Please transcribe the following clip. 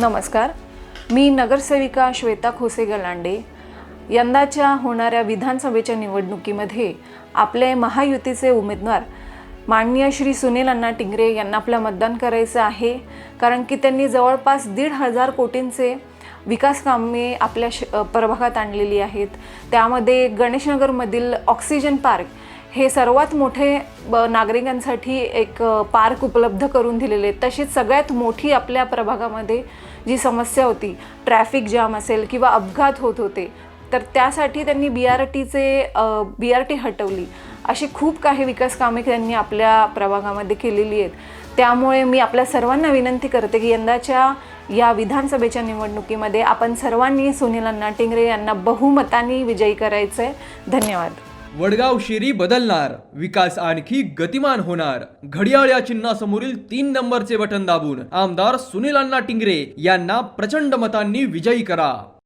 नमस्कार. मी नगरसेविका श्वेता खोसे गलांडे. यंदाच्या होणाऱ्या विधानसभेच्या निवडणुकीमध्ये आपले महायुतीचे उमेदवार माननीय श्री सुनील अण्णा टिंगरे यांना आपलं मतदान करायचं आहे. कारण की त्यांनी जवळपास दीड हजार कोटींचे विकास कामे आपल्या श प्रभागात आणलेली आहेत. त्यामध्ये गणेशनगरमधील ऑक्सिजन पार्क हे सर्वात मोठे ब नागरिकांसाठी एक पार्क उपलब्ध करून दिलेले. आहेत तशीच सगळ्यात मोठी आपल्या प्रभागामध्ये जी समस्या होती ट्रॅफिक जाम असेल किंवा अपघात होत होते तर त्यासाठी त्यांनी बी आर टीचे बी आर टी हटवली. अशी खूप काही विकास कामे त्यांनी आपल्या प्रभागामध्ये केलेली आहेत. त्यामुळे मी आपल्या सर्वांना विनंती करते की यंदाच्या या विधानसभेच्या निवडणुकीमध्ये आपण सर्वांनी सुनील अण्णा टिंगरे यांना बहुमताने विजयी करायचं आहे धन्यवाद. वडगाव शेरी बदलणार विकास आणखी गतिमान होणार. घडियाळ या चिन्हासमोरील तीन नंबरचे बटन दाबून आमदार सुनील अण्णा टिंगरे यांना प्रचंड मतांनी विजयी करा.